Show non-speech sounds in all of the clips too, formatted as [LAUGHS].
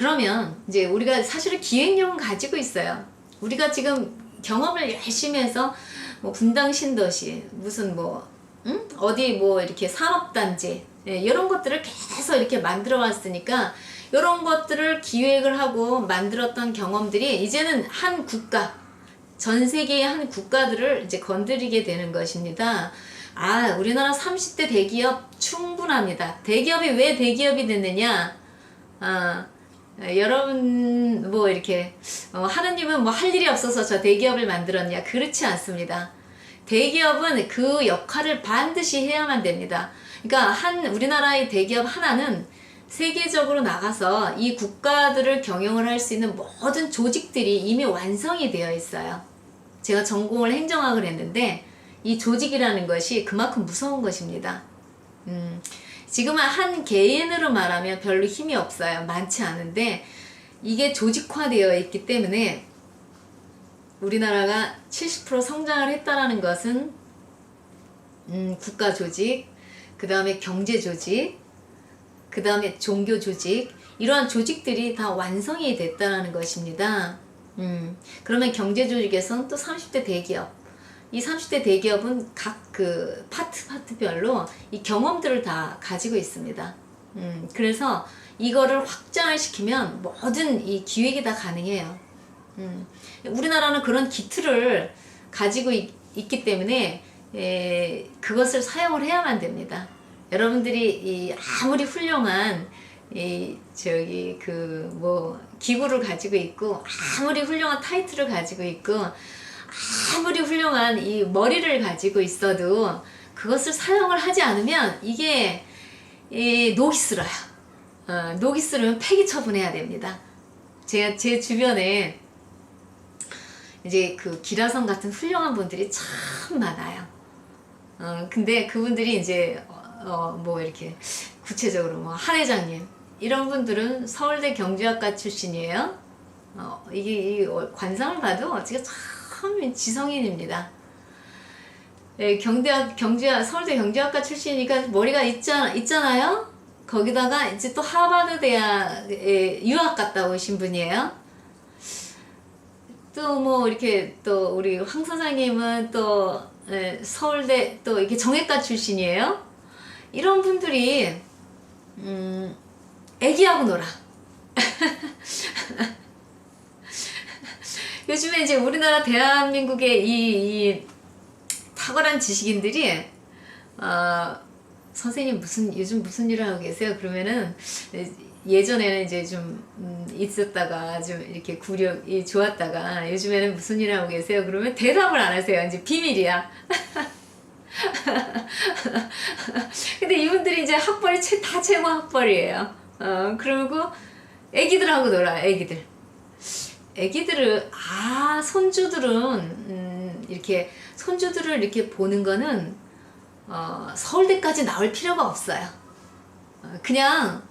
그러면 이제 우리가 사실은 기획력은 가지고 있어요. 우리가 지금 경험을 열심히 해서 뭐 분당 신도시 무슨 뭐 응? 어디 뭐 이렇게 산업단지 예, 이런 것들을 계속 이렇게 만들어 왔으니까 이런 것들을 기획을 하고 만들었던 경험들이 이제는 한 국가 전 세계의 한 국가들을 이제 건드리게 되는 것입니다. 아, 우리나라 30대 대기업 충분합니다. 대기업이 왜 대기업이 됐느냐? 아, 여러분 뭐 이렇게 어, 하느님은 뭐 할 일이 없어서 저 대기업을 만들었냐? 그렇지 않습니다. 대기업은 그 역할을 반드시 해야만 됩니다. 그러니까 한 우리나라의 대기업 하나는 세계적으로 나가서 이 국가들을 경영을 할 수 있는 모든 조직들이 이미 완성이 되어 있어요. 제가 전공을 행정학을 했는데 이 조직이라는 것이 그만큼 무서운 것입니다. 음, 지금은 한 개인으로 말하면 별로 힘이 없어요. 많지 않은데 이게 조직화되어 있기 때문에 우리나라가 70% 성장을 했다라는 것은 음, 국가 조직, 그 다음에 경제 조직, 그 다음에 종교 조직 이러한 조직들이 다 완성이 됐다라는 것입니다. 음, 그러면 경제 조직에서는 또 30대 대기업 이 30대 대기업은 각 그 파트 파트별로 이 경험들을 다 가지고 있습니다. 음, 그래서 이거를 확장을 시키면 모든 이 기획이 다 가능해요. 음, 우리나라는 그런 기틀을 가지고 있, 기 때문에 에, 그것을 사용을 해야만 됩니다. 여러분들이 이 아무리 훌륭한 이 저기 그 뭐 기구를 가지고 있고 아무리 훌륭한 타이틀을 가지고 있고 아무리 훌륭한 이 머리를 가지고 있어도 그것을 사용을 하지 않으면 이게 이 녹이 슬어요. 어, 녹이 슬으면 폐기 처분해야 됩니다. 제가 제 주변에 이제 그 기라성 같은 훌륭한 분들이 참 많아요. 어, 근데 그분들이 이제 어, 뭐 이렇게 구체적으로 뭐 한 회장님 이런 분들은 서울대 경제학과 출신이에요. 어, 이게 이 관상을 봐도 제가 참 지성인입니다. 예, 경대학 경제 서울대 경제학과 출신이니까 머리가 있잖아 있잖아요. 거기다가 이제 또 하버드 대학에 유학 갔다 오신 분이에요. 또 뭐 이렇게 또 우리 황 사장님은 또 예, 서울대 또 이렇게 정외과 출신이에요. 이런 분들이 음 애기하고 놀아. [LAUGHS] 요즘에 이제 우리나라 대한민국의 이, 이 탁월한 지식인들이 어, 선생님 무슨 요즘 무슨 일을 하고 계세요? 그러면은 예전에는 이제 좀 음, 있었다가 좀 이렇게 구력이 좋았다가 요즘에는 무슨 일을 하고 계세요? 그러면 대답을 안 하세요. 이제 비밀이야. [LAUGHS] 근데 이분들이 이제 학벌이 최, 다 최고 학벌이에요. 어, 그리고 애기들하고 놀아, 애기들. 애기들을, 아, 손주들은, 음, 이렇게, 손주들을 이렇게 보는 거는, 어, 서울대까지 나올 필요가 없어요. 어, 그냥,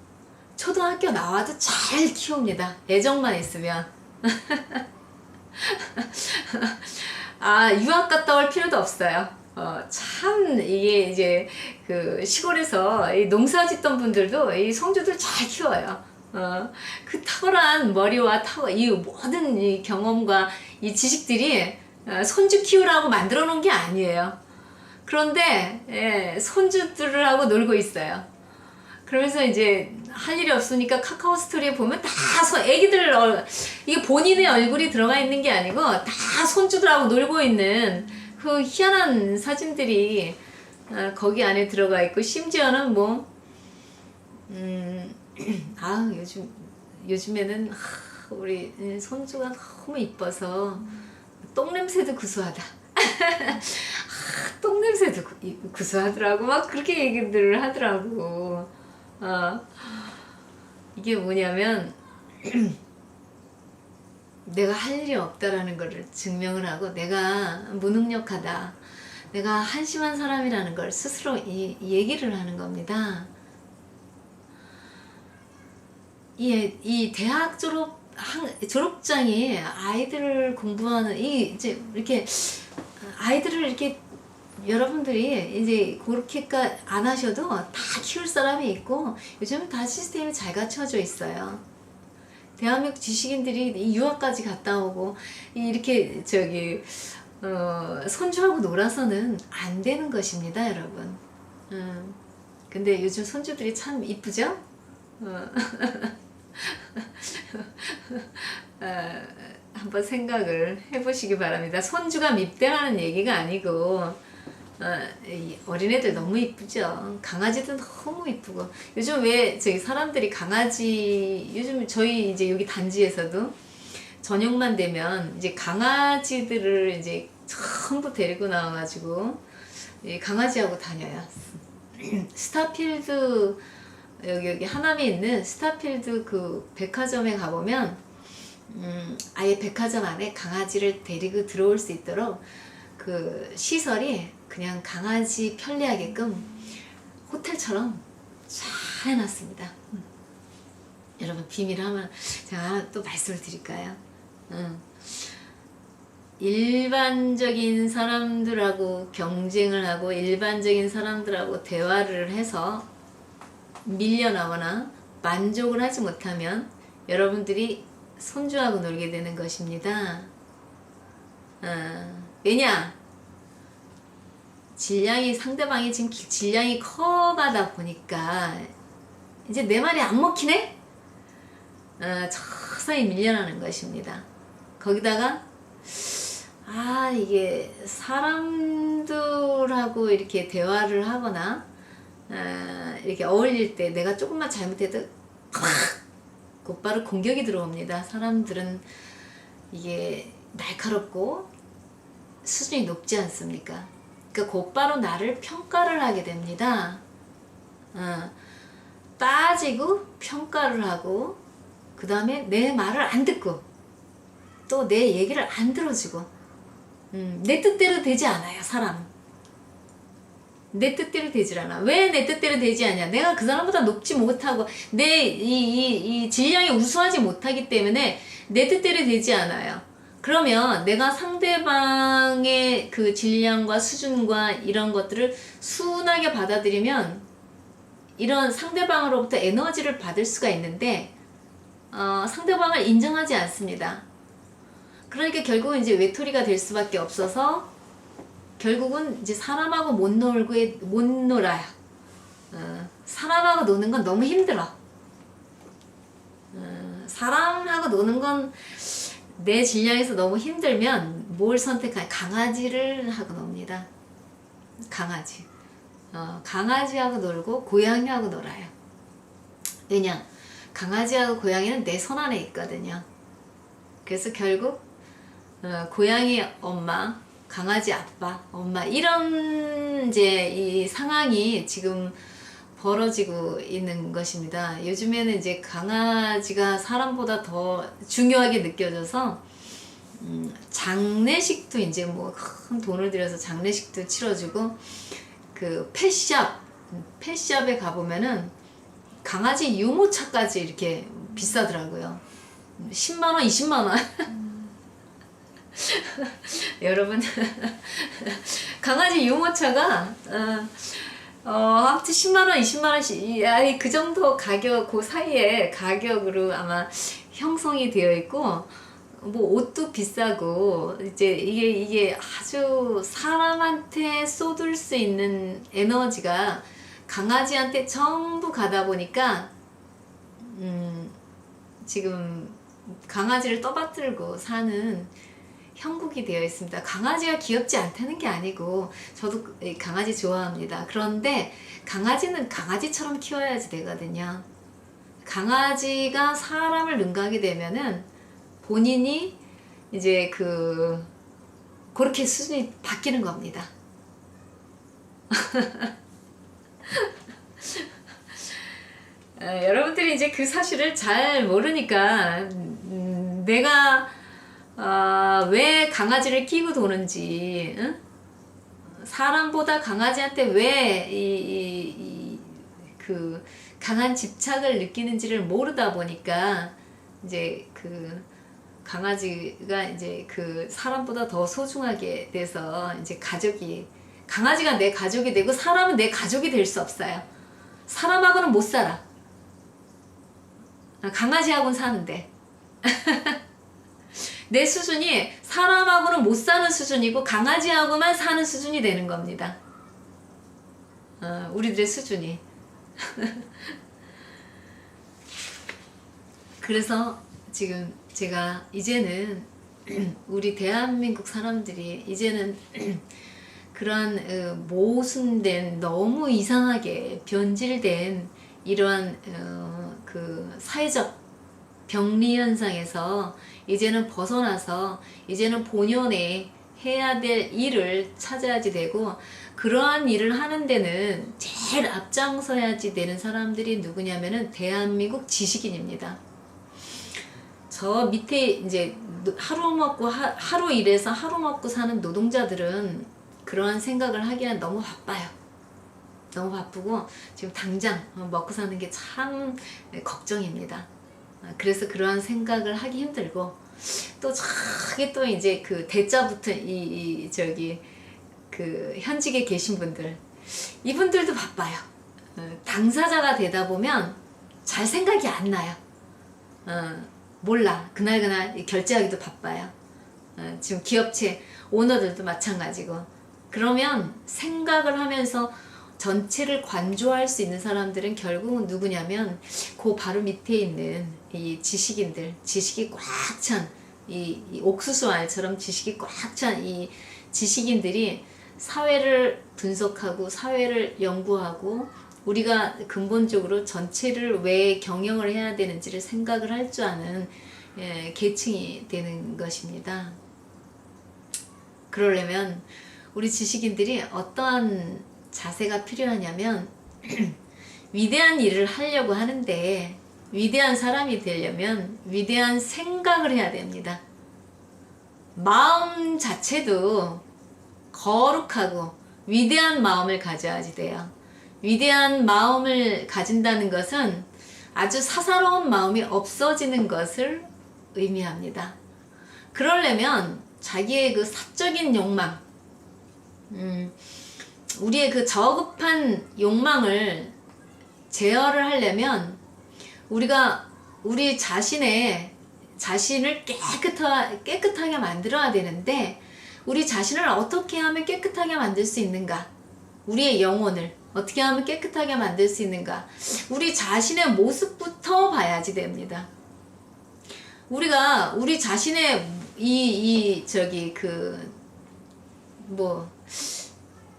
초등학교 나와도 잘 키웁니다. 애정만 있으면. [LAUGHS] 아, 유학 갔다 올 필요도 없어요. 어, 참, 이게 이제 그 시골에서 이 농사 짓던 분들도 이 성주들 잘 키워요. 어, 그 탁월한 머리와 탁월, 이 모든 이 경험과 이 지식들이 어, 손주 키우라고 만들어 놓은 게 아니에요. 그런데, 예, 손주들하고 놀고 있어요. 그러면서 이제 할 일이 없으니까 카카오 스토리에 보면 다 소, 애기들, 어, 이게 본인의 얼굴이 들어가 있는 게 아니고 다 손주들하고 놀고 있는 그 희한한 사진들이 어, 거기 안에 들어가 있고 심지어는 뭐, 음, [CLEARS THROAT] 아 요즘 요즘에는 하, 우리 손주가 너무 이뻐서 똥 냄새도 구수하다. [LAUGHS] 아, 똥 냄새도 구- 구수하더라고 막 그렇게 얘기들을 하더라고. 어, 이게 뭐냐면 [CLEARS THROAT] 내가 할 일이 없다라는 것을 증명을 하고 내가 무능력하다. 내가 한심한 사람이라는 걸 스스로 이, 이 얘기를 하는 겁니다. 이, 이 대학 졸업 한, 졸업장이 아이들을 공부하는 이 이제 이렇게 아이들을 이렇게 여러분들이 이제 그렇게까 안 하셔도 다 키울 사람이 있고 요즘은 다 시스템이 잘 갖춰져 있어요. 대한민국 지식인들이 이 유학까지 갔다 오고 이- 이렇게 저기 어, 손주하고 놀아서는 안 되는 것입니다, 여러분. 음, 근데 요즘 손주들이 참 이쁘죠? 어. [LAUGHS] [LAUGHS] 어, 한번 생각을 해보시기 바랍니다. 손주가 밉대라는 얘기가 아니고 어, 이 어린애들 너무 이쁘죠. 강아지도 너무 이쁘고 요즘 왜 저기 사람들이 강아지 요즘 저희 이제 여기 단지에서도 저녁만 되면 이제 강아지들을 이제 전부 데리고 나와가지고 이 강아지하고 다녀요. [CLEARS THROAT] 스타필드 여기 여기 하남에 있는 스타필드 그 백화점에 가보면 음, 아예 백화점 안에 강아지를 데리고 들어올 수 있도록 그 시설이 그냥 강아지 편리하게끔 호텔처럼 잘 해놨습니다. 음. 여러분 비밀 하면 제가 또 말씀을 드릴까요? 음. 일반적인 사람들하고 경쟁을 하고 일반적인 사람들하고 대화를 해서 밀려나거나 만족을 하지 못하면 여러분들이 손주하고 놀게 되는 것입니다. 어, 왜냐? 질량이 상대방이 지금 기- 질량이 커가다 보니까 이제 내 말이 안 먹히네? 어, 서서히 밀려나는 것입니다. 거기다가 아 이게 사람들하고 이렇게 대화를 하거나 아, 이렇게 어울릴 때 내가 조금만 잘못해도 팍 곧바로 공격이 들어옵니다. 사람들은 이게 날카롭고 수준이 높지 않습니까? 그러니까 곧바로 나를 평가를 하게 됩니다. 어, 따지고 평가를 하고 그 다음에 내 말을 안 듣고 또 내 얘기를 안 들어주고 음, 내 뜻대로 되지 않아요 사람 내 뜻대로 되질 않아. 왜 내 뜻대로 되지 않냐? 내가 그 사람보다 높지 못하고 내 이이 이 질량이 우수하지 못하기 때문에 내 뜻대로 되지 않아요. 그러면 내가 상대방의 그 질량과 수준과 이런 것들을 순하게 받아들이면 이런 상대방으로부터 에너지를 받을 수가 있는데 어, 상대방을 인정하지 않습니다. 그러니까 결국은 이제 외톨이가 될 수밖에 없어서 결국은 이제 사람하고 못 놀고 못 놀아요. 어, 사람하고 노는 건 너무 힘들어. 어, 사람하고 노는 건 내 질량에서 너무 힘들면 뭘 선택할 강아지를 하고 놉니다. 강아지. 어, 강아지하고 놀고 고양이하고 놀아요. 왜냐? 강아지하고 고양이는 내 손 안에 있거든요. 그래서 결국 어, 고양이 엄마, 강아지 아빠, 엄마 이런 이제 이 상황이 지금 벌어지고 있는 것입니다. 요즘에는 이제 강아지가 사람보다 더 중요하게 느껴져서 음, 장례식도 이제 뭐 큰 돈을 들여서 장례식도 치러주고 그 펫샵 펫샵에 가보면은 강아지 유모차까지 이렇게 비싸더라고요. 10만 원, 20만 원. [LAUGHS] 여러분 [LAUGHS] 강아지 유모차가 어, 어 아무튼 10만 원, 20만 원씩 아니 그 정도 가격 그 사이에 가격으로 아마 형성이 되어 있고 뭐 옷도 비싸고 이제 이게 이게 아주 사람한테 쏟을 수 있는 에너지가 강아지한테 전부 가다 보니까 음 지금 강아지를 떠받들고 사는 형국이 되어 있습니다. 강아지가 귀엽지 않다는 게 아니고 저도 이 강아지 좋아합니다. 그런데 강아지는 강아지처럼 키워야지 되거든요. 강아지가 사람을 능가하게 되면은 본인이 이제 그 그렇게 수준이 바뀌는 겁니다. [LAUGHS] 어, 여러분들이 이제 그 사실을 잘 모르니까 음, 내가 아, 왜 강아지를 끼고 도는지 응? 사람보다 강아지한테 왜 이 그 강한 집착을 느끼는지를 모르다 보니까 이제 그 강아지가 이제 그 사람보다 더 소중하게 돼서 이제 가족이 강아지가 내 가족이 되고 사람은 내 가족이 될 수 없어요. 사람하고는 못 살아. 강아지하고는 사는데 [LAUGHS] 내 수준이 사람하고는 못 사는 수준이고 강아지하고만 사는 수준이 되는 겁니다. 어, 우리들의 수준이. [LAUGHS] 그래서 지금 제가 이제는 [CLEARS THROAT] 우리 대한민국 사람들이 이제는 [CLEARS THROAT] 그러한 어, 모순된 너무 이상하게 변질된 이러한 어, 그 사회적 병리 현상에서 이제는 벗어나서 이제는 본연의 해야 될 일을 찾아야지 되고 그러한 일을 하는 데는 제일 앞장서야지 되는 사람들이 누구냐면은 대한민국 지식인입니다. 저 밑에 이제 하루 먹고 하, 하루 일해서 하루 먹고 사는 노동자들은 그러한 생각을 하기엔 너무 바빠요. 너무 바쁘고 지금 당장 먹고 사는 게 참 걱정입니다. 그래서 그러한 생각을 하기 힘들고 또 저기 또 이제 그 대자 붙은 이, 이 저기 그 현직에 계신 분들 이분들도 바빠요. 어, 당사자가 되다 보면 잘 생각이 안 나요. 어, 몰라 그날 그날 결제하기도 바빠요. 어, 지금 기업체 오너들도 마찬가지고 그러면 생각을 하면서 전체를 관조할 수 있는 사람들은 결국은 누구냐면 그 바로 밑에 있는 이 지식인들, 지식이 꽉찬이 옥수수 알처럼 지식이 꽉 찬 이 지식인들이 사회를 분석하고 사회를 연구하고 우리가 근본적으로 전체를 왜 경영을 해야 되는지를 생각을 할 줄 아는 예, 계층이 되는 것입니다. 그러려면 우리 지식인들이 어떠한 자세가 필요하냐면 [CLEARS THROAT] 위대한 일을 하려고 하는데 위대한 사람이 되려면 위대한 생각을 해야 됩니다. 마음 자체도 거룩하고 위대한 마음을 가져야지 돼요. 위대한 마음을 가진다는 것은 아주 사사로운 마음이 없어지는 것을 의미합니다. 그러려면 자기의 그 사적인 욕망, 음, 우리의 그 저급한 욕망을 제어를 하려면 우리가 우리 자신의 자신을 깨끗하, 깨끗하게 만들어야 되는데 우리 자신을 어떻게 하면 깨끗하게 만들 수 있는가? 우리의 영혼을 어떻게 하면 깨끗하게 만들 수 있는가? 우리 자신의 모습부터 봐야지 됩니다. 우리가 우리 자신의 이, 이, 저기, 그, 뭐,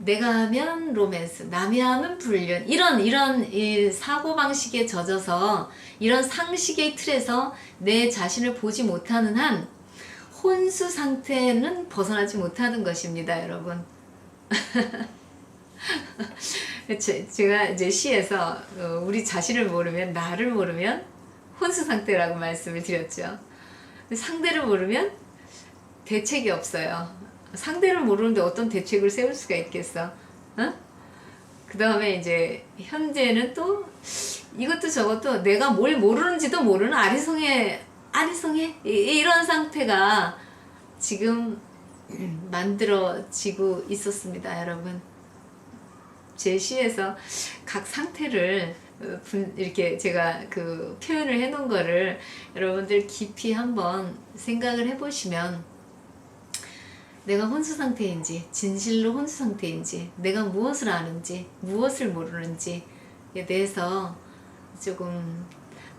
내가 하면 로맨스, 남이 하면 불륜 이런 이런 이 사고 방식에 젖어서 이런 상식의 틀에서 내 자신을 보지 못하는 한 혼수 상태는 벗어나지 못하는 것입니다, 여러분. [LAUGHS] 제- 제가 이제 시에서 어, 우리 자신을 모르면 나를 모르면 혼수 상태라고 말씀을 드렸죠. 상대를 모르면 대책이 없어요. 상대를 모르는데 어떤 대책을 세울 수가 있겠어? 어? 그 다음에 이제 현재는 또 이것도 저것도 내가 뭘 모르는지도 모르는 아리송해 아리송해 이- 이런 상태가 지금 [CLEARS THROAT] 만들어지고 있었습니다, 여러분. 제 시에서 각 상태를 어, 분- 이렇게 제가 그 표현을 해놓은 거를 여러분들 깊이 한번 생각을 해보시면 내가 혼수 상태인지 진실로 혼수 상태인지 내가 무엇을 아는지 무엇을 모르는지에 대해서 조금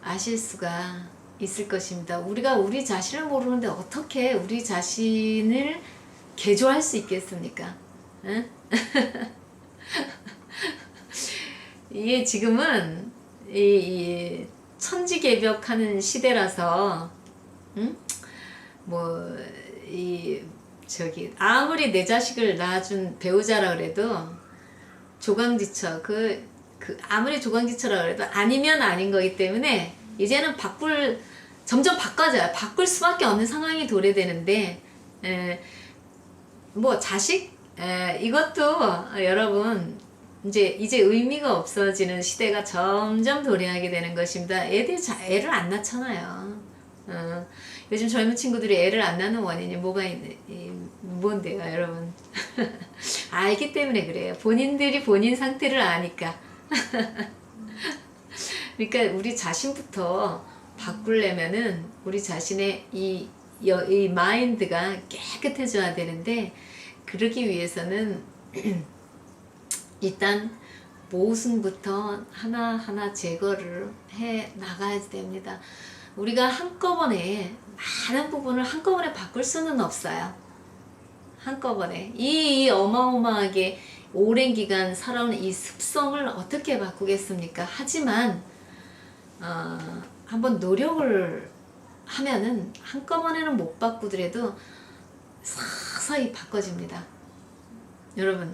아실 수가 있을 것입니다. 우리가 우리 자신을 모르는데 어떻게 우리 자신을 개조할 수 있겠습니까? 응? [LAUGHS] 이게 지금은 이, 이 천지개벽하는 시대라서 응? 뭐이 저기 아무리 내 자식을 낳아준 배우자라 그래도 조강지처 그, 그 아무리 조강지처라 그래도 아니면 아닌 거기 때문에 이제는 바꿀 점점 바꿔져요. 바꿀 수밖에 없는 상황이 도래되는데 에, 뭐 자식 에, 이것도 여러분 이제 이제 의미가 없어지는 시대가 점점 도래하게 되는 것입니다. 애들 자, 애를 안 낳잖아요. 어, 요즘 젊은 친구들이 애를 안 낳는 원인이 뭐가 이, 뭔데요, 여러분? [LAUGHS] 알기 때문에 그래요. 본인들이 본인 상태를 아니까. [LAUGHS] 그러니까 우리 자신부터 바꾸려면은 우리 자신의 이, 여- 이 마인드가 깨끗해져야 되는데 그러기 위해서는 [CLEARS THROAT] 일단 모순부터 하나하나 제거를 해 나가야 됩니다. 우리가 한꺼번에 많은 부분을 한꺼번에 바꿀 수는 없어요. 한꺼번에 이 어마어마하게 오랜 기간 살아온 이 습성을 어떻게 바꾸겠습니까? 하지만 어, 한번 노력을 하면은 한꺼번에는 못 바꾸더라도 서서히 바꿔집니다. 여러분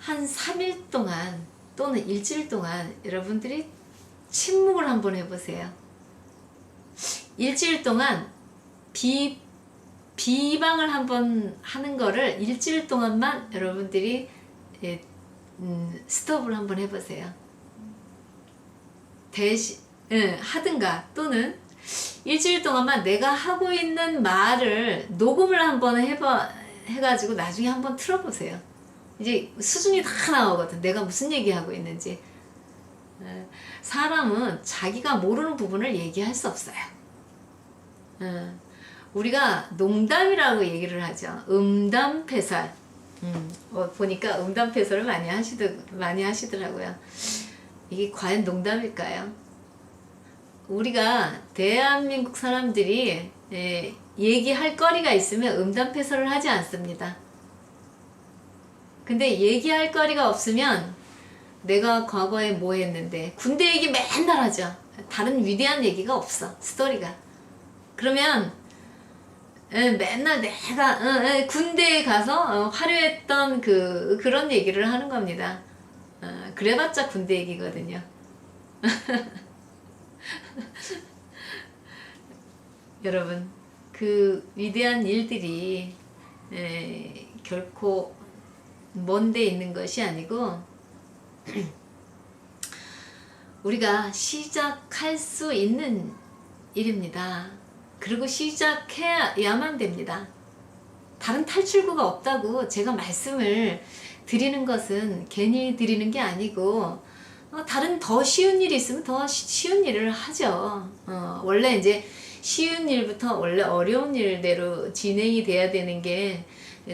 한 3일 동안 또는 일주일 동안 여러분들이 침묵을 한번 해보세요. 일주일 동안 비 비방을 한번 하는 거를 일주일 동안만 여러분들이 예, 음, 스톱을 한번 해보세요. 대신 예, 하든가 또는 일주일 동안만 내가 하고 있는 말을 녹음을 한번 해봐 해가지고 나중에 한번 틀어보세요. 이제 수준이 다 나오거든. 내가 무슨 얘기하고 있는지. 예, 사람은 자기가 모르는 부분을 얘기할 수 없어요. 예, 우리가 농담이라고 얘기를 하죠. 음담패설. 음, 어, 보니까 음담패설을 많이 하시더, 많이 하시더라고요. 이게 과연 농담일까요? 우리가 대한민국 사람들이 예, 얘기할 거리가 있으면 음담패설을 하지 않습니다. 근데 얘기할 거리가 없으면 내가 과거에 뭐 했는데 군대 얘기 맨날 하죠. 다른 위대한 얘기가 없어. 스토리가. 그러면 에, 맨날 내가 어, 에, 군대에 가서 어, 화려했던 그 그런 얘기를 하는 겁니다. 어, 그래봤자 군대 얘기거든요. [LAUGHS] 여러분 그 위대한 일들이 에, 결코 먼데 있는 것이 아니고 [CLEARS THROAT] 우리가 시작할 수 있는 일입니다. 그리고 시작해야만 됩니다. 다른 탈출구가 없다고 제가 말씀을 드리는 것은 괜히 드리는 게 아니고 어, 다른 더 쉬운 일이 있으면 더 쉬- 쉬운 일을 하죠. 어, 원래 이제 쉬운 일부터 원래 어려운 일대로 진행이 돼야 되는 게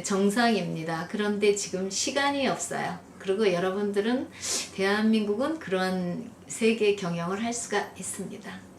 정상입니다. 그런데 지금 시간이 없어요. 그리고 여러분들은 대한민국은 그런 세계 경영을 할 수가 있습니다.